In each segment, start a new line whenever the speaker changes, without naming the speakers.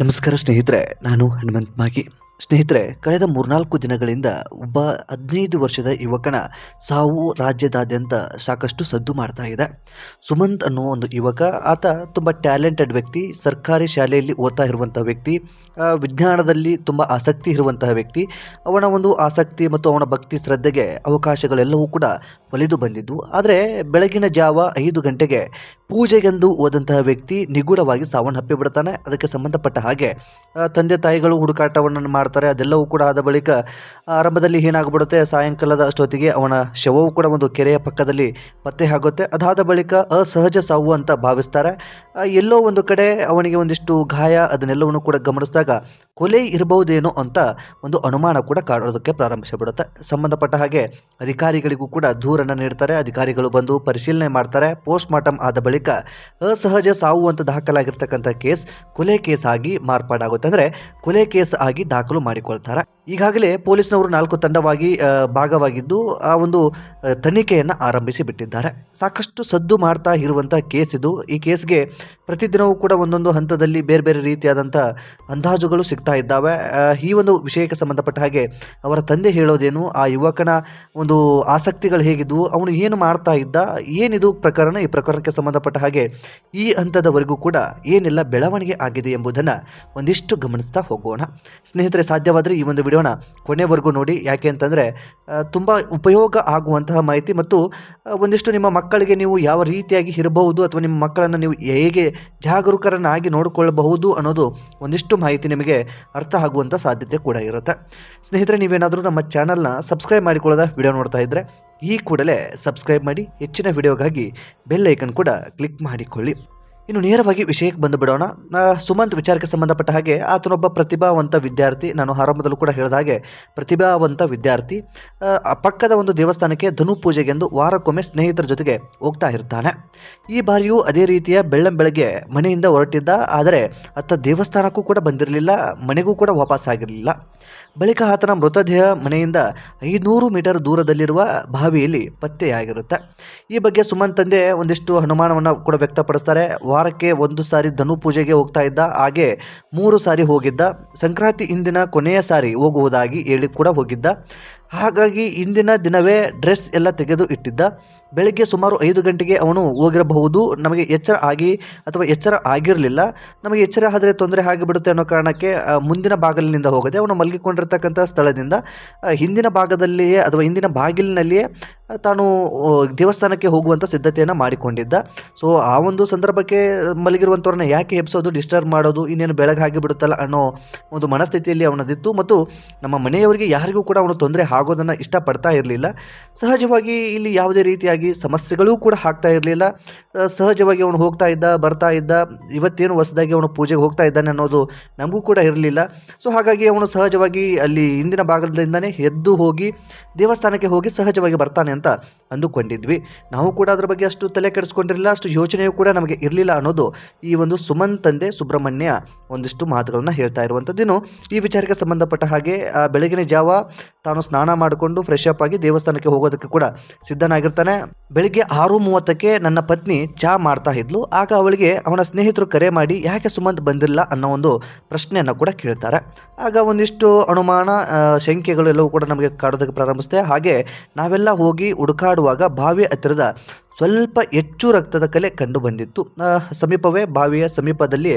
ನಮಸ್ಕಾರ ಸ್ನೇಹಿತರೆ, ನಾನು ಹನುಮಂತ್ ಮಾಗಿ ಸ್ನೇಹಿತರೆ, ಕಳೆದ ಮೂರ್ನಾಲ್ಕು ದಿನಗಳಿಂದ ಒಬ್ಬ ಹದಿನೈದು ವರ್ಷದ ಯುವಕನ ಸಾವು ರಾಜ್ಯದಾದ್ಯಂತ ಸಾಕಷ್ಟು ಸದ್ದು ಮಾಡ್ತಾ ಇದೆ. ಸುಮಂತ್ ಅನ್ನೋ ಒಂದು ಯುವಕ, ಆತ ತುಂಬ ಟ್ಯಾಲೆಂಟೆಡ್ ವ್ಯಕ್ತಿ, ಸರ್ಕಾರಿ ಶಾಲೆಯಲ್ಲಿ ಓದ್ತಾ ಇರುವಂಥ ವ್ಯಕ್ತಿ ವಿಜ್ಞಾನದಲ್ಲಿ ತುಂಬ ಆಸಕ್ತಿ ಇರುವಂತಹ ವ್ಯಕ್ತಿ. ಅವನ ಒಂದು ಆಸಕ್ತಿ ಮತ್ತು ಅವನ ಭಕ್ತಿ ಶ್ರದ್ಧೆಗೆ ಅವಕಾಶಗಳೆಲ್ಲವೂ ಕೂಡ ಒಲಿದು ಬಂದಿದ್ದು. ಆದರೆ, ಬೆಳಗಿನ ಜಾವ ಐದು ಗಂಟೆಗೆ ಪೂಜೆಗೆಂದು ಹೋದಂತಹ ವ್ಯಕ್ತಿ ನಿಗೂಢವಾಗಿ ಸಾವನ್ನಪ್ಪಿ ಬಿಡ್ತಾನೆ. ಅದಕ್ಕೆ ಸಂಬಂಧಪಟ್ಟ ಹಾಗೆ ತಂದೆ ತಾಯಿಗಳು ಹುಡುಕಾಟವನ್ನು ಮಾಡ್ತಾರೆ. ಅದೆಲ್ಲವೂ ಕೂಡ ಆದ ಬಳಿಕ ಆರಂಭದಲ್ಲಿ ಏನಾಗ್ಬಿಡುತ್ತೆ? ಸಾಯಂಕಾಲದ ಅಷ್ಟೊತ್ತಿಗೆ ಅವನ ಶವವು ಕೂಡ ಒಂದು ಕೆರೆಯ ಪಕ್ಕದಲ್ಲಿ ಪತ್ತೆ ಆಗುತ್ತೆ. ಅದಾದ ಬಳಿಕ ಅಸಹಜ ಸಾವು ಅಂತ ಭಾವಿಸ್ತಾರೆ. ಎಲ್ಲೋ ಒಂದು ಕಡೆ ಅವನಿಗೆ ಒಂದಿಷ್ಟು ಗಾಯ, ಅದನ್ನೆಲ್ಲವನ್ನು ಕೂಡ ಗಮನಿಸಿದಾಗ ಕೊಲೆ ಇರಬಹುದೇನೋ ಅಂತ ಒಂದು ಅನುಮಾನ ಕೂಡ ಕಾಡೋದಕ್ಕೆ ಪ್ರಾರಂಭಿಸಿಬಿಡುತ್ತೆ ಸಂಬಂಧಪಟ್ಟ ಹಾಗೆ ಅಧಿಕಾರಿಗಳಿಗೂ ಕೂಡ ದೂರನ್ನು ನೀಡ್ತಾರೆ. ಅಧಿಕಾರಿಗಳು ಬಂದು ಪರಿಶೀಲನೆ ಮಾಡ್ತಾರೆ. ಪೋಸ್ಟ್ ಮಾರ್ಟಮ್ ಆದ ಬಳಿಕ ಅಸಹಜ ಸಾವು ಅಂತ ದಾಖಲಾಗಿರ್ತಕ್ಕಂಥ ಕೇಸ್ ಕೊಲೆ ಕೇಸ್ ಆಗಿ ಮಾರ್ಪಾಡಾಗುತ್ತೆ. ಅಂದರೆ ಕೊಲೆ ಕೇಸ್ ಆಗಿ ದಾಖಲು ಮಾಡಿಕೊಳ್ತಾರೆ. ಈಗಾಗಲೇ ಪೊಲೀಸ್ನವರು ನಾಲ್ಕು ತಂಡವಾಗಿ ಭಾಗವಾಗಿದ್ದು ಆ ಒಂದು ತನಿಖೆಯನ್ನು ಆರಂಭಿಸಿ ಬಿಟ್ಟಿದ್ದಾರೆ. ಸಾಕಷ್ಟು ಸದ್ದು ಮಾಡ್ತಾ ಇರುವಂಥ ಕೇಸ್ ಇದು. ಈ ಕೇಸ್ಗೆ ಪ್ರತಿದಿನವೂ ಕೂಡ ಒಂದೊಂದು ಹಂತದಲ್ಲಿ ಬೇರೆ ಬೇರೆ ರೀತಿಯಾದಂಥ ಅಂದಾಜುಗಳು ಸಿಗ್ತಾ ಇದ್ದಾವೆ. ಈ ಒಂದು ವಿಷಯಕ್ಕೆ ಸಂಬಂಧಪಟ್ಟ ಹಾಗೆ ಅವರ ತಂದೆ ಹೇಳೋದೇನು? ಆ ಯುವಕನ ಒಂದು ಆಸಕ್ತಿಗಳು ಹೇಗಿದ್ವು? ಅವನು ಏನು ಮಾಡ್ತಾ ಇದ್ದ? ಏನಿದು ಪ್ರಕರಣ? ಈ ಪ್ರಕರಣಕ್ಕೆ ಸಂಬಂಧಪಟ್ಟ ಹಾಗೆ ಈ ಹಂತದವರೆಗೂ ಕೂಡ ಏನೆಲ್ಲ ಬೆಳವಣಿಗೆ ಆಗಿದೆ ಎಂಬುದನ್ನು ಒಂದಿಷ್ಟು ಗಮನಿಸ್ತಾ ಹೋಗೋಣ. ಸ್ನೇಹಿತರೆ, ಸಾಧ್ಯವಾದರೆ ಈ ಒಂದು ವಿಡಿಯೋನ ಕೊನೆವರೆಗೂ ನೋಡಿ. ಯಾಕೆ ಅಂತಂದರೆ ತುಂಬ ಉಪಯೋಗ ಆಗುವಂತಹ ಮಾಹಿತಿ ಮತ್ತು ಒಂದಿಷ್ಟು ನಿಮ್ಮ ಮಕ್ಕಳಿಗೆ ನೀವು ಯಾವ ರೀತಿಯಾಗಿ ಇರಬಹುದು ಅಥವಾ ನಿಮ್ಮ ಮಕ್ಕಳನ್ನು ನೀವು ಹೇಗೆ ಜಾಗರೂಕರನ್ನಾಗಿ ನೋಡಿಕೊಳ್ಳಬಹುದು ಅನ್ನೋದು ಒಂದಿಷ್ಟು ಮಾಹಿತಿ ನಿಮಗೆ ಅರ್ಥ ಆಗುವಂಥ ಸಾಧ್ಯತೆ ಕೂಡ ಇರುತ್ತೆ. ಸ್ನೇಹಿತರೆ, ನೀವೇನಾದರೂ ನಮ್ಮ ಚಾನಲ್ನ ಸಬ್ಸ್ಕ್ರೈಬ್ ಮಾಡಿಕೊಳ್ಳೋದ ವಿಡಿಯೋ ನೋಡ್ತಾ ಇದ್ದರೆ ಈ ಕೂಡಲೇ ಸಬ್ಸ್ಕ್ರೈಬ್ ಮಾಡಿ ಹೆಚ್ಚಿನ ವಿಡಿಯೋಗಾಗಿ ಬೆಲ್ ಐಕನ್ ಕೂಡ ಕ್ಲಿಕ್ ಮಾಡಿಕೊಳ್ಳಿ. ಇನ್ನು ನೇರವಾಗಿ ವಿಷಯಕ್ಕೆ ಬಂದು ಬಿಡೋಣ. ಸುಮಂತ್ ವಿಚಾರಕ್ಕೆ ಸಂಬಂಧಪಟ್ಟ ಹಾಗೆ ಆತನೊಬ್ಬ ಪ್ರತಿಭಾವಂತ ವಿದ್ಯಾರ್ಥಿ, ನಾನು ಆರಂಭದಲ್ಲೂ ಕೂಡ ಹೇಳಿದ ಹಾಗೆ ಪ್ರತಿಭಾವಂತ ವಿದ್ಯಾರ್ಥಿ. ಪಕ್ಕದ ಒಂದು ದೇವಸ್ಥಾನಕ್ಕೆ ಧನು ಪೂಜೆಗೆಂದು ವಾರಕ್ಕೊಮ್ಮೆ ಸ್ನೇಹಿತರ ಜೊತೆಗೆ ಹೋಗ್ತಾ ಇರ್ತಾನೆ. ಈ ಬಾರಿಯೂ ಅದೇ ರೀತಿಯ ಬೆಳ್ಳಂ ಬೆಳಗ್ಗೆ ಮನೆಯಿಂದ ಹೊರಟಿದ್ದ, ಆದರೆ ಅತ್ತ ದೇವಸ್ಥಾನಕ್ಕೂ ಕೂಡ ಬಂದಿರಲಿಲ್ಲ, ಮನೆಗೂ ಕೂಡ ವಾಪಸ್ ಆಗಿರಲಿಲ್ಲ. ಬಳಿಕ ಆತನ ಮೃತದೇಹ ಮನೆಯಿಂದ ಐನೂರು ಮೀಟರ್ ದೂರದಲ್ಲಿರುವ ಬಾವಿಯಲ್ಲಿ ಪತ್ತೆಯಾಗಿರುತ್ತೆ. ಈ ಬಗ್ಗೆ ಸುಮನ್ ತಂದೆ ಒಂದಿಷ್ಟು ಅನುಮಾನವನ್ನು ಕೂಡ ವ್ಯಕ್ತಪಡಿಸ್ತಾರೆ. ವಾರಕ್ಕೆ ಒಂದು ಸಾರಿ ಧನು ಪೂಜೆಗೆ ಹೋಗ್ತಾ ಇದ್ದ, ಹಾಗೆ ಮೂರು ಸಾರಿ ಹೋಗಿದ್ದ. ಸಂಕ್ರಾಂತಿ ಹಿಂದಿನ ಕೊನೆಯ ಸಾರಿ ಹೋಗುವುದಾಗಿ ಹೇಳಿ ಕೂಡ ಹೋಗಿದ್ದ. ಹಾಗಾಗಿ ಇಂದಿನ ದಿನವೇ ಡ್ರೆಸ್ ಎಲ್ಲ ತೆಗೆದು ಇಟ್ಟಿದ್ದ. ಬೆಳಗ್ಗೆ ಸುಮಾರು ಐದು ಗಂಟೆಗೆ ಅವನು ಹೋಗಿರಬಹುದು. ನಮಗೆ ಎಚ್ಚರ ಆಗಿ ಅಥವಾ ಎಚ್ಚರ ಆಗಿರಲಿಲ್ಲ. ನಮಗೆ ಎಚ್ಚರ ಆದರೆ ತೊಂದರೆ ಆಗಿಬಿಡುತ್ತೆ ಅನ್ನೋ ಕಾರಣಕ್ಕೆ ಮುಂದಿನ ಬಾಗಿಲಿನಿಂದ ಹೋಗದೆ ಅವನು ಮಲಗಿಕೊಂಡಿರ್ತಕ್ಕಂಥ ಸ್ಥಳದಿಂದ ಹಿಂದಿನ ಭಾಗದಲ್ಲಿಯೇ ಅಥವಾ ಹಿಂದಿನ ಬಾಗಿಲಿನಲ್ಲಿಯೇ ತಾನು ದೇವಸ್ಥಾನಕ್ಕೆ ಹೋಗುವಂಥ ಸಿದ್ಧತೆಯನ್ನು ಮಾಡಿಕೊಂಡಿದ್ದ. ಸೊ ಆ ಒಂದು ಸಂದರ್ಭಕ್ಕೆ ಮಲಗಿರುವಂಥವ್ರನ್ನ ಯಾಕೆ ಎಬ್ಸೋದು ಡಿಸ್ಟರ್ಬ್ ಮಾಡೋದು, ಇನ್ನೇನು ಬೆಳಗಾಗಿ ಬಿಡುತ್ತಲ್ಲ ಅನ್ನೋ ಒಂದು ಮನಸ್ಥಿತಿಯಲ್ಲಿ ಅವನದಿತ್ತು. ಮತ್ತು ನಮ್ಮ ಮನೆಯವರಿಗೆ ಯಾರಿಗೂ ಕೂಡ ಅವನು ತೊಂದರೆ ಆಗೋದನ್ನು ಇಷ್ಟಪಡ್ತಾ ಇರಲಿಲ್ಲ. ಸಹಜವಾಗಿ ಇಲ್ಲಿ ಯಾವುದೇ ರೀತಿಯಾಗಿ ಸಮಸ್ಯೆಗಳೂ ಕೂಡ ಆಗ್ತಾ ಇರಲಿಲ್ಲ. ಸಹಜವಾಗಿ ಅವನು ಹೋಗ್ತಾ ಇದ್ದ, ಬರ್ತಾ ಇದ್ದ, ಇವತ್ತೇನು ಹೊಸದಾಗಿ ಅವನು ಪೂಜೆಗೆ ಹೋಗ್ತಾ ಇದ್ದಾನೆ ಅನ್ನೋದು ನಮಗೂ ಕೂಡ ಇರಲಿಲ್ಲ. ಸೊ ಹಾಗಾಗಿ ಅವನು ಸಹಜವಾಗಿ ಅಲ್ಲಿ ಹಿಂದಿನ ಭಾಗದಿಂದನೇ ಎದ್ದು ಹೋಗಿ ದೇವಸ್ಥಾನಕ್ಕೆ ಹೋಗಿ ಸಹಜವಾಗಿ ಬರ್ತಾನೆ ಅಂತ ಅಂದುಕೊಂಡಿದ್ವಿ. ನಾವು ಕೂಡ ಅದರ ಬಗ್ಗೆ ಅಷ್ಟು ತಲೆ ಕೆಡಿಸ್ಕೊಂಡಿರಲಿಲ್ಲ, ಅಷ್ಟು ಯೋಚನೆಯೂ ಕೂಡ ನಮಗೆ ಇರಲಿಲ್ಲ ಅನ್ನೋದು ಈ ಒಂದು ಸುಮನ್ ತಂದೆ ಸುಬ್ರಹ್ಮಣ್ಯ ಒಂದಿಷ್ಟು ಮಾತುಗಳನ್ನು ಹೇಳ್ತಾ ಇರುವಂಥದ್ದೇನು ಈ ವಿಚಾರಕ್ಕೆ ಸಂಬಂಧಪಟ್ಟ ಹಾಗೆ ಬೆಳಗಿನ ಜಾವ ತಾನು ಸ್ನಾನ ಮಾಡಿಕೊಂಡು ಫ್ರೆಶ್ ಅಪ್ ಆಗಿ ದೇವಸ್ಥಾನಕ್ಕೆ ಹೋಗೋದಕ್ಕೆ ಕೂಡ ಸಿದ್ಧನಾಗಿರ್ತಾನೆ. ಬೆಳಿಗ್ಗೆ ಆರು ಮೂವತ್ತಕ್ಕೆ ನನ್ನ ಪತ್ನಿ ಚಾ ಮಾಡ್ತಾ ಇದ್ಲು. ಆಗ ಅವಳಿಗೆ ಅವನ ಸ್ನೇಹಿತರು ಕರೆ ಮಾಡಿ, ಯಾಕೆ ಸುಮಂತ್ ಬಂದಿಲ್ಲ? ಅನ್ನೋ ಒಂದು ಪ್ರಶ್ನೆಯನ್ನು ಕೂಡ ಕೇಳ್ತಾರೆ. ಆಗ ಒಂದಿಷ್ಟು ಅನುಮಾನ ಶಂಕೆಗಳು ಎಲ್ಲವೂ ಕೂಡ ನಮಗೆ ಕಾಡೋದಕ್ಕೆ ಪ್ರಾರಂಭಿಸುತ್ತೆ. ಹಾಗೆ ನಾವೆಲ್ಲ ಹೋಗಿ ಹುಡುಕಾಡುವಾಗ ಬಾವಿ ಹತ್ತಿರದ ಸ್ವಲ್ಪ ಹೆಚ್ಚು ರಕ್ತದ ಕಲೆ ಕಂಡು ಬಂದಿತ್ತು. ಸಮೀಪವೇ, ಬಾವಿಯ ಸಮೀಪದಲ್ಲಿ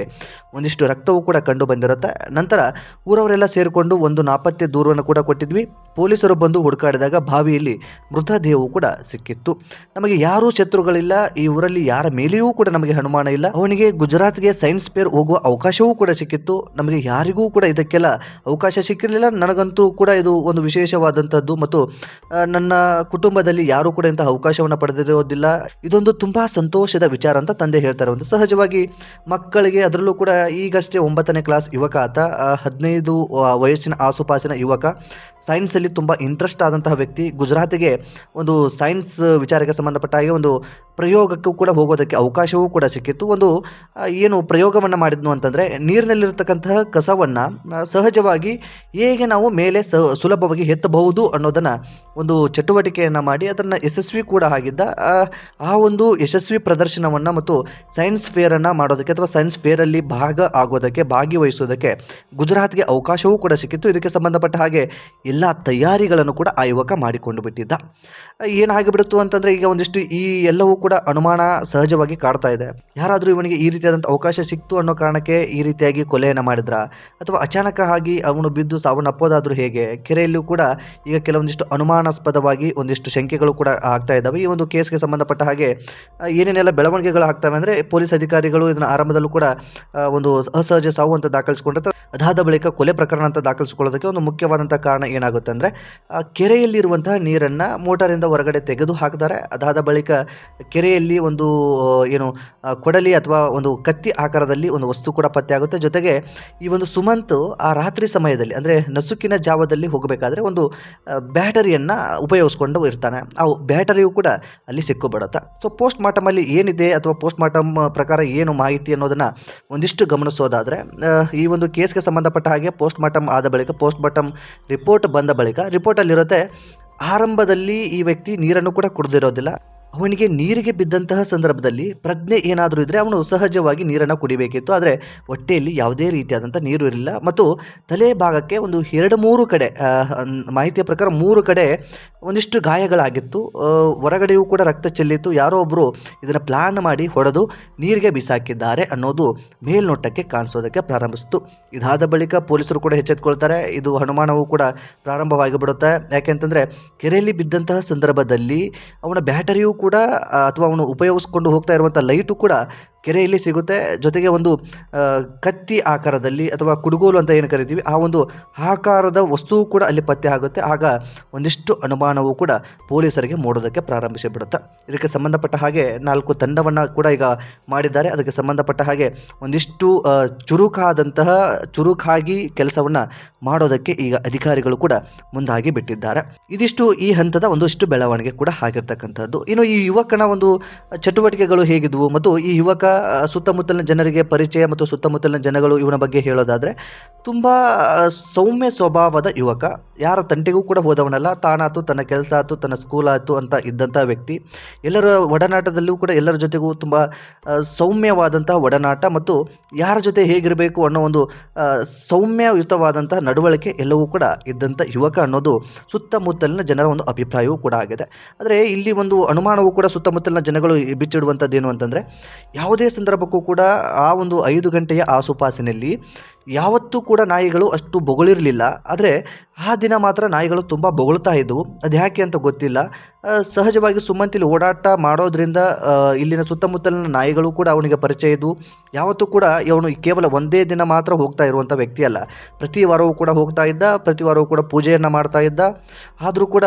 ಒಂದಿಷ್ಟು ರಕ್ತವೂ ಕೂಡ ಕಂಡು ಬಂದಿರುತ್ತೆ. ನಂತರ ಊರವರೆಲ್ಲ ಸೇರಿಕೊಂಡು ಒಂದು ನಾಪತ್ತೆ ದೂರವನ್ನು ಕೂಡ ಕೊಟ್ಟಿದ್ವಿ. ಪೊಲೀಸರು ಬಂದು ಹುಡುಕಾಡಿದಾಗ ಬಾವಿಯಲ್ಲಿ ಮೃತದೇಹವು ಕೂಡ ಸಿಕ್ಕಿತ್ತು. ನಮಗೆ ಯಾರೂ ಶತ್ರುಗಳಿಲ್ಲ. ಈ ಊರಲ್ಲಿ ಯಾರ ಮೇಲೆಯೂ ಕೂಡ ನಮಗೆ ಅನುಮಾನ ಇಲ್ಲ. ಅವನಿಗೆ ಗುಜರಾತ್ಗೆ ಸೈನ್ಸ್ ಫೇರ್ ಹೋಗುವ ಅವಕಾಶವೂ ಕೂಡ ಸಿಕ್ಕಿತ್ತು. ನಮಗೆ ಯಾರಿಗೂ ಕೂಡ ಇದಕ್ಕೆಲ್ಲ ಅವಕಾಶ ಸಿಕ್ಕಿರಲಿಲ್ಲ. ನನಗಂತೂ ಕೂಡ ಇದು ಒಂದು ವಿಶೇಷವಾದಂಥದ್ದು. ಮತ್ತು ನನ್ನ ಕುಟುಂಬದಲ್ಲಿ ಯಾರೂ ಕೂಡ ಇಂತಹ ಅವಕಾಶವನ್ನು ಪಡೆದಿರೋದಿಲ್ಲ. ಇದೊಂದು ತುಂಬಾ ಸಂತೋಷದ ವಿಚಾರ ಅಂತ ತಂದೆ ಹೇಳ್ತಾರೆ. ಒಂದು ಸಹಜವಾಗಿ ಮಕ್ಕಳಿಗೆ ಅದರಲ್ಲೂ ಕೂಡ ಈಗಷ್ಟೇ ಒಂಬತ್ತನೇ ಕ್ಲಾಸ್ ಯುವಕ ಆತ ಹದಿನೈದು ವಯಸ್ಸಿನ ಆಸುಪಾಸಿನ ಯುವಕ ಸೈನ್ಸಲ್ಲಿ ತುಂಬ ಇಂಟ್ರೆಸ್ಟ್ ಆದಂತಹ ವ್ಯಕ್ತಿ. ಗುಜರಾತಿಗೆ ಒಂದು ಸೈನ್ಸ್ ವಿಚಾರಕ್ಕೆ ಸಂಬಂಧಪಟ್ಟ ಹಾಗೆ ಒಂದು ಪ್ರಯೋಗಕ್ಕೂ ಕೂಡ ಹೋಗೋದಕ್ಕೆ ಅವಕಾಶವೂ ಕೂಡ ಸಿಕ್ಕಿತ್ತು. ಒಂದು ಏನು ಪ್ರಯೋಗವನ್ನು ಮಾಡಿದ್ನು ಅಂತಂದರೆ ನೀರಿನಲ್ಲಿರ್ತಕ್ಕಂತಹ ಕಸವನ್ನು ಸಹಜವಾಗಿ ಹೇಗೆ ನಾವು ಮೇಲೆ ಸ ಸುಲಭವಾಗಿ ಎತ್ತಬಹುದು ಅನ್ನೋದನ್ನು ಒಂದು ಚಟುವಟಿಕೆಯನ್ನು ಮಾಡಿ ಅದನ್ನು ಯಶಸ್ವಿ ಕೂಡ ಆಗಿದ್ದ ಆ, ಒಂದು ಯಶಸ್ವಿ ಪ್ರದರ್ಶನವನ್ನು ಮತ್ತು ಸೈನ್ಸ್ ಫೇರನ್ನು ಮಾಡೋದಕ್ಕೆ ಅಥವಾ ಸೈನ್ಸ್ ಫೇರಲ್ಲಿ ಭಾಗ ಆಗೋದಕ್ಕೆ ಭಾಗಿವಹಿಸೋದಕ್ಕೆ ಗುಜರಾತ್ಗೆ ಅವಕಾಶವೂ ಕೂಡ ಸಿಕ್ಕಿತ್ತು. ಇದಕ್ಕೆ ಸಂಬಂಧಪಟ್ಟ ಹಾಗೆ ಎಲ್ಲ ತಯಾರಿಗಳನ್ನು ಕೂಡ ಆ ಯುವಕ ಮಾಡಿಕೊಂಡು ಬಿಟ್ಟಿದ್ದ. ಏನಾಗಿಬಿಡುತ್ತು ಅಂತಂದರೆ ಈಗ ಒಂದಿಷ್ಟು ಈ ಎಲ್ಲವೂ ಕೂಡ ಅನುಮಾನ ಸಹಜವಾಗಿ ಕಾಡ್ತಾ ಇದೆ. ಯಾರಾದರೂ ಇವನಿಗೆ ಈ ರೀತಿಯಾದಂಥ ಅವಕಾಶ ಸಿಕ್ತು ಅನ್ನೋ ಕಾರಣಕ್ಕೆ ಈ ರೀತಿಯಾಗಿ ಕೊಲೆಯನ್ನು ಮಾಡಿದ್ರ? ಅಥವಾ ಅಚಾನಕ ಆಗಿ ಅವನು ಬಿದ್ದು ಸಾವನ್ನಪ್ಪೋದಾದರೂ ಹೇಗೆ? ಕೆರೆಯಲ್ಲೂ ಕೂಡ ಈಗ ಕೆಲವೊಂದಿಷ್ಟು ಅನುಮಾನಾಸ್ಪದವಾಗಿ ಒಂದಿಷ್ಟು ಶಂಕೆಗಳು ಕೂಡ ಆಗ್ತಾ ಇದ್ದಾವೆ. ಈ ಒಂದು ಕೇಸ್ಗೆ ಸಂಬಂಧಪಟ್ಟ ಹಾಗೆ ಏನೇನೆಲ್ಲ ಬೆಳವಣಿಗೆಗಳು ಆಗ್ತವೆ ಅಂದರೆ ಪೊಲೀಸ್ ಅಧಿಕಾರಿಗಳು ಇದನ್ನ ಆರಂಭದಲ್ಲೂ ಕೂಡ ಒಂದು ಅಸಹಜ ಸಾವು ಅಂತ ದಾಖಲಿಸಿಕೊಂಡಿರ್ತಾರೆ. ಅದಾದ ಬಳಿಕ ಕೊಲೆ ಪ್ರಕರಣ ಅಂತ ದಾಖಲಿಸಿಕೊಳ್ಳೋದಕ್ಕೆ ಒಂದು ಮುಖ್ಯವಾದಂಥ ಕಾರಣ ಏನಾಗುತ್ತೆ ಅಂದರೆ ಕೆರೆಯಲ್ಲಿರುವಂತಹ ನೀರನ್ನು ಮೋಟಾರಿಂದ ಹೊರಗಡೆ ತೆಗೆದು ಹಾಕ್ತಾರೆ. ಅದಾದ ಬಳಿಕ ಕೆರೆಯಲ್ಲಿ ಒಂದು ಏನು ಕೊಡಲಿ ಅಥವಾ ಒಂದು ಕತ್ತಿ ಆಕಾರದಲ್ಲಿ ಒಂದು ವಸ್ತು ಕೂಡ ಪತ್ತೆ ಆಗುತ್ತೆ. ಜೊತೆಗೆ ಈ ಒಂದು ಸುಮಂತ್ ಆ ರಾತ್ರಿ ಸಮಯದಲ್ಲಿ, ಅಂದರೆ ನಸುಕಿನ ಜಾವದಲ್ಲಿ ಹೋಗಬೇಕಾದ್ರೆ ಒಂದು ಬ್ಯಾಟರಿಯನ್ನು ಉಪಯೋಗಿಸ್ಕೊಂಡು ಇರ್ತಾನೆ. ಆ ಬ್ಯಾಟರಿಯು ಕೂಡ ಅಲ್ಲಿ ಸಿಕ್ಕೋಬಿಡುತ್ತೆ. ಸೊ ಪೋಸ್ಟ್ ಮಾರ್ಟಮಲ್ಲಿ ಏನಿದೆ ಅಥವಾ ಪೋಸ್ಟ್ ಮಾರ್ಟಮ್ ಪ್ರಕಾರ ಏನು ಮಾಹಿತಿ ಅನ್ನೋದನ್ನು ಒಂದಿಷ್ಟು ಗಮನಿಸೋದಾದರೆ ಈ ಒಂದು ಕೇಸ್ಗೆ ಸಂಬಂಧಪಟ್ಟ ಹಾಗೆ ಪೋಸ್ಟ್ ಮಾರ್ಟಮ್ ಆದ ಬಳಿಕ ಪೋಸ್ಟ್ ಮಾರ್ಟಮ್ ರಿಪೋರ್ಟ್ ಬಂದ ಬಳಿಕ ರಿಪೋರ್ಟಲ್ಲಿರುತ್ತೆ ಆರಂಭದಲ್ಲಿ ಈ ವ್ಯಕ್ತಿ ನೀರನ್ನು ಕೂಡ ಕುಡಿದಿರೋದಿಲ್ಲ. ಅವನಿಗೆ ನೀರಿಗೆ ಬಿದ್ದಂತಹ ಸಂದರ್ಭದಲ್ಲಿ ಪ್ರಜ್ಞೆ ಏನಾದರೂ ಇದ್ದರೆ ಅವನು ಸಹಜವಾಗಿ ನೀರನ್ನು ಕುಡಿಬೇಕಿತ್ತು. ಆದರೆ ಹೊಟ್ಟೆಯಲ್ಲಿ ಯಾವುದೇ ರೀತಿಯಾದಂಥ ನೀರು ಇರಲಿಲ್ಲ. ಮತ್ತು ತಲೆ ಭಾಗಕ್ಕೆ ಒಂದು ಎರಡು ಮೂರು ಕಡೆ ಮಾಹಿತಿಯ ಪ್ರಕಾರ ಮೂರು ಕಡೆ ಒಂದಿಷ್ಟು ಗಾಯಗಳಾಗಿತ್ತು. ಹೊರಗಡೆಯೂ ಕೂಡ ರಕ್ತ ಚೆಲ್ಲಿತ್ತು. ಯಾರೋ ಒಬ್ಬರು ಇದನ್ನು ಪ್ಲಾನ್ ಮಾಡಿ ಹೊಡೆದು ನೀರಿಗೆ ಬಿಸಾಕಿದ್ದಾರೆ ಅನ್ನೋದು ಮೇಲ್ನೋಟಕ್ಕೆ ಕಾಣಿಸೋದಕ್ಕೆ ಪ್ರಾರಂಭಿಸಿತು. ಇದಾದ ಬಳಿಕ ಪೊಲೀಸರು ಕೂಡ ಎಚ್ಚೆತ್ಕೊಳ್ತಾರೆ. ಇದು ಅನುಮಾನವೂ ಕೂಡ ಪ್ರಾರಂಭವಾಗಿ ಬಿಡುತ್ತೆ ಯಾಕೆಂತಂದರೆ ಕೆರೆಯಲ್ಲಿ ಬಿದ್ದಂತಹ ಸಂದರ್ಭದಲ್ಲಿ ಅವನ ಬ್ಯಾಟರಿಯೂ ಆ, ಅಥವಾ ಅವನು ಉಪಯೋಗಿಸ್ಕೊಂಡು ಹೋಗ್ತಾ ಇರುವಂಥ ಲೈಟು ಕೂಡ ಕೆರೆಯಲ್ಲಿ ಸಿಗುತ್ತೆ. ಜೊತೆಗೆ ಒಂದು ಕತ್ತಿ ಆಕಾರದಲ್ಲಿ ಅಥವಾ ಕುಡುಗೋಲು ಅಂತ ಏನು ಕರಿತೀವಿ, ಆ ಒಂದು ಆಕಾರದ ವಸ್ತು ಕೂಡ ಅಲ್ಲಿ ಪತ್ತೆ ಆಗುತ್ತೆ. ಆಗ ಒಂದಿಷ್ಟು ಅನುಮಾನವೂ ಕೂಡ ಪೊಲೀಸರಿಗೆ ಮೂಡೋದಕ್ಕೆ ಪ್ರಾರಂಭಿಸಿಬಿಡುತ್ತೆ. ಇದಕ್ಕೆ ಸಂಬಂಧಪಟ್ಟ ಹಾಗೆ ನಾಲ್ಕು ತಂಡವನ್ನು ಕೂಡ ಈಗ ಮಾಡಿದ್ದಾರೆ. ಅದಕ್ಕೆ ಸಂಬಂಧಪಟ್ಟ ಹಾಗೆ ಒಂದಿಷ್ಟು ಚುರುಕಾದಂತಹ, ಚುರುಕಾಗಿ ಕೆಲಸವನ್ನು ಮಾಡೋದಕ್ಕೆ ಈಗ ಅಧಿಕಾರಿಗಳು ಕೂಡ ಮುಂದಾಗಿ ಬಿಟ್ಟಿದ್ದಾರೆ. ಇದಿಷ್ಟು ಈ ಹಂತದ ಒಂದಿಷ್ಟು ಬೆಳವಣಿಗೆ ಕೂಡ ಆಗಿರ್ತಕ್ಕಂಥದ್ದು. ಇನ್ನು ಈ ಯುವಕನ ಒಂದು ಚಟುವಟಿಕೆಗಳು ಹೇಗಿದ್ವು ಮತ್ತು ಈ ಯುವಕ ಸುತ್ತಮುತ್ತಲಿನ ಜನರಿಗೆ ಪರಿಚಯ ಮತ್ತು ಸುತ್ತಮುತ್ತಲಿನ ಜನಗಳು ಇವನ ಬಗ್ಗೆ ಹೇಳೋದಾದರೆ, ತುಂಬ ಸೌಮ್ಯ ಸ್ವಭಾವದ ಯುವಕ. ಯಾರ ತಂಟೆಗೂ ಕೂಡ ಹೋದವನಲ್ಲ. ತಾನಾತು ತನ್ನ ಕೆಲಸ ಆಯ್ತು ತನ್ನ ಸ್ಕೂಲ್ ಆಯ್ತು ಅಂತ ಇದ್ದಂಥ ವ್ಯಕ್ತಿ. ಎಲ್ಲರ ಒಡನಾಟದಲ್ಲೂ ಕೂಡ ಎಲ್ಲರ ಜೊತೆಗೂ ತುಂಬ ಸೌಮ್ಯವಾದಂಥ ಒಡನಾಟ ಮತ್ತು ಯಾರ ಜೊತೆ ಹೇಗಿರಬೇಕು ಅನ್ನೋ ಒಂದು ಸೌಮ್ಯಯುತವಾದಂಥ ನಡವಳಿಕೆ ಎಲ್ಲವೂ ಕೂಡ ಇದ್ದಂಥ ಯುವಕ ಅನ್ನೋದು ಸುತ್ತಮುತ್ತಲಿನ ಜನರ ಒಂದು ಅಭಿಪ್ರಾಯವೂ ಕೂಡ ಆಗಿದೆ. ಆದರೆ ಇಲ್ಲಿ ಒಂದು ಅನುಮಾನವೂ ಕೂಡ ಸುತ್ತಮುತ್ತಲಿನ ಜನಗಳು ಬಿಚ್ಚಿಡುವಂಥದ್ದೇನು ಅಂತಂದರೆ, ಯಾವುದೇ ಸಂದರ್ಭಕ್ಕೂ ಕೂಡ ಆ ಒಂದು ಐದು ಗಂಟೆಯ ಆಸುಪಾಸಿನಲ್ಲಿ ಯಾವತ್ತೂ ಕೂಡ ನಾಯಿಗಳು ಅಷ್ಟು ಬೊಗಳಿರಲಿಲ್ಲ. ಆದರೆ ಆ ದಿನ ಮಾತ್ರ ನಾಯಿಗಳು ತುಂಬ ಬೊಗಳ್ತಾ ಇದ್ದವು ಅದು ಯಾಕೆ ಅಂತ ಗೊತ್ತಿಲ್ಲ. ಸಹಜವಾಗಿ ಸುಮ್ಮಂತಿಲಿ ಓಡಾಟ ಮಾಡೋದ್ರಿಂದ ಇಲ್ಲಿನ ಸುತ್ತಮುತ್ತಲಿನ ನಾಯಿಗಳು ಕೂಡ ಅವನಿಗೆ ಪರಿಚಯ ಇದ್ದವು ಯಾವತ್ತೂ ಕೂಡ ಇವನು ಕೇವಲ ಒಂದೇ ದಿನ ಮಾತ್ರ ಹೋಗ್ತಾ ಇರುವಂಥ ವ್ಯಕ್ತಿ ಅಲ್ಲ. ಪ್ರತಿ ವಾರವೂ ಕೂಡ ಹೋಗ್ತಾ ಇದ್ದ, ಪ್ರತಿ ವಾರವೂ ಕೂಡ ಪೂಜೆಯನ್ನು ಮಾಡ್ತಾ ಇದ್ದ. ಆದರೂ ಕೂಡ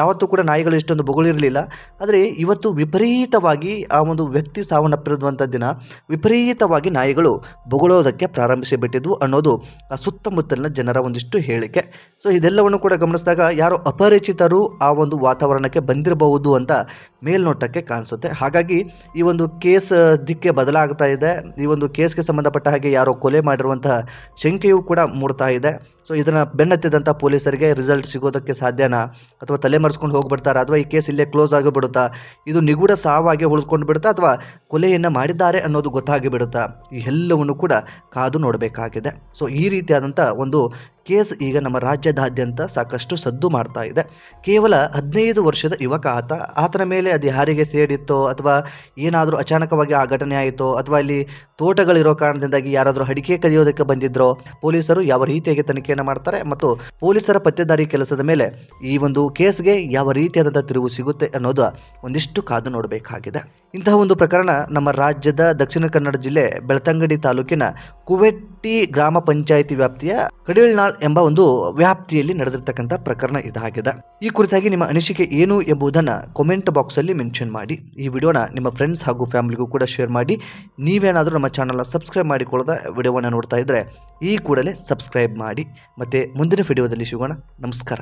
ಯಾವತ್ತೂ ಕೂಡ ನಾಯಿಗಳು ಇಷ್ಟೊಂದು ಬೊಗಳಿರಲಿಲ್ಲ. ಆದರೆ ಇವತ್ತು ವಿಪರೀತವಾಗಿ ಆ ಒಂದು ವ್ಯಕ್ತಿ ಸಾವನ್ನಪ್ಪಿರುವಂಥ ದಿನ ವಿಪರೀತವಾಗಿ ನಾಯಿಗಳು ಬೊಗಳೋದಕ್ಕೆ ಪ್ರಾರಂಭಿಸಿಬಿಟ್ಟಿದ್ವು ಅನ್ನೋದು ಆ ಸುತ್ತಮುತ್ತಲಿನ ಜನರ ಒಂದಿಷ್ಟು ಹೇಳಿಕೆ. ಸೊ ಇದೆಲ್ಲವನ್ನು ಕೂಡ ಗಮನಿಸಿದಾಗ ಯಾರೋ ಅಪರಿಚಿತರು ಆ ಒಂದು ವಾತಾವರಣಕ್ಕೆ ಬಂದಿರಬಹುದು ಅಂತ ಮೇಲ್ನೋಟಕ್ಕೆ ಕಾಣಿಸುತ್ತೆ. ಹಾಗಾಗಿ ಈ ಒಂದು ಕೇಸ್ ದಿಕ್ಕೆ ಬದಲಾಗ್ತಾ ಇದೆ. ಈ ಒಂದು ಕೇಸ್ಗೆ ಸಂಬಂಧಪಟ್ಟ ಹಾಗೆ ಯಾರೋ ಕೊಲೆ ಮಾಡಿರುವಂತಹ ಶಂಕೆಯು ಕೂಡ ಮೂಡ್ತಾ ಇದೆ. ಸೊ ಇದನ್ನು ಬೆನ್ನತ್ತಿದಂಥ ಪೊಲೀಸರಿಗೆ ರಿಸಲ್ಟ್ ಸಿಗೋದಕ್ಕೆ ಸಾಧ್ಯನಾ? ಅಥವಾ ತಲೆಮರೆಸ್ಕೊಂಡು ಹೋಗ್ಬಿಡ್ತಾರಾ? ಅಥವಾ ಈ ಕೇಸ್ ಇಲ್ಲೇ ಕ್ಲೋಸ್ ಆಗಿಬಿಡುತ್ತಾ? ಇದು ನಿಗೂಢ ಸಾವಾಗಿ ಉಳಿದುಕೊಂಡು ಬಿಡುತ್ತಾ? ಅಥವಾ ಕೊಲೆಯನ್ನು ಮಾಡಿದ್ದಾರೆ ಅನ್ನೋದು ಗೊತ್ತಾಗಿ ಬಿಡುತ್ತಾ ಈ ಎಲ್ಲವನ್ನು ಕೂಡ ಕಾದು ನೋಡಬೇಕಾಗಿದೆ. ಸೊ ಈ ರೀತಿಯಾದಂಥ ಒಂದು ಕೇಸ್ ಈಗ ನಮ್ಮ ರಾಜ್ಯದಾದ್ಯಂತ ಸಾಕಷ್ಟು ಸದ್ದು ಮಾಡ್ತಾ ಇದೆ. ಕೇವಲ ಹದಿನೈದು ವರ್ಷದ ಯುವಕ ಆತ. ಆತನ ಮೇಲೆ ಅದು ಯಾರಿಗೆ ಸೇರಿತ್ತೋ ಅಥವಾ ಏನಾದರೂ ಅಚಾನಕವಾಗಿ ಆ ಘಟನೆ ಆಯಿತೋ ಅಥವಾ ಇಲ್ಲಿ ತೋಟಗಳಿರೋ ಕಾರಣದಿಂದಾಗಿ ಯಾರಾದರೂ ಅಡಿಕೆ ಕದಿಯೋದಕ್ಕೆ ಬಂದಿದ್ರೋ ಪೊಲೀಸರು ಯಾವ ರೀತಿಯಾಗಿ ತನಿಖೆಯನ್ನು ಮಾಡ್ತಾರೆ ಮತ್ತು ಪೊಲೀಸರ ಪತ್ತೆದಾರಿ ಕೆಲಸದ ಮೇಲೆ ಈ ಒಂದು ಕೇಸ್ಗೆ ಯಾವ ರೀತಿಯಾದಂಥ ತಿರುವು ಸಿಗುತ್ತೆ ಅನ್ನೋದು ಒಂದಿಷ್ಟು ಕಾದು ನೋಡಬೇಕಾಗಿದೆ. ಇಂತಹ ಒಂದು ಪ್ರಕರಣ ನಮ್ಮ ರಾಜ್ಯದ ದಕ್ಷಿಣ ಕನ್ನಡ ಜಿಲ್ಲೆ ಬೆಳ್ತಂಗಡಿ ತಾಲೂಕಿನ ಕುವೆಟ್ಟಿ ಗ್ರಾಮ ಪಂಚಾಯಿತಿ ವ್ಯಾಪ್ತಿಯ ಕಡಿಳ್ನಾಳ್ ಎಂಬ ಒಂದು ವ್ಯಾಪ್ತಿಯಲ್ಲಿ ನಡೆದಿರ್ತಕ್ಕಂಥ ಪ್ರಕರಣ ಇದಾಗಿದೆ. ಈ ಕುರಿತಾಗಿ ನಿಮ್ಮ ಅನಿಸಿಕೆ ಏನು ಎಂಬುದನ್ನು ಕಾಮೆಂಟ್ ಬಾಕ್ಸಲ್ಲಿ ಮೆನ್ಷನ್ ಮಾಡಿ. ಈ ವಿಡಿಯೋನ ನಿಮ್ಮ ಫ್ರೆಂಡ್ಸ್ ಹಾಗೂ ಫ್ಯಾಮಿಲಿಗೂ ಕೂಡ ಶೇರ್ ಮಾಡಿ. ನೀವೇನಾದರೂ ನಮ್ಮ ಚಾನಲ್ನ ಸಬ್ಸ್ಕ್ರೈಬ್ ಮಾಡಿಕೊಳ್ಳದ ವಿಡಿಯೋವನ್ನು ನೋಡ್ತಾ ಇದ್ದರೆ ಈ ಕೂಡಲೇ ಸಬ್ಸ್ಕ್ರೈಬ್ ಮಾಡಿ. ಮತ್ತು ಮುಂದಿನ ವಿಡಿಯೋದಲ್ಲಿ ಸಿಗೋಣ. ನಮಸ್ಕಾರ.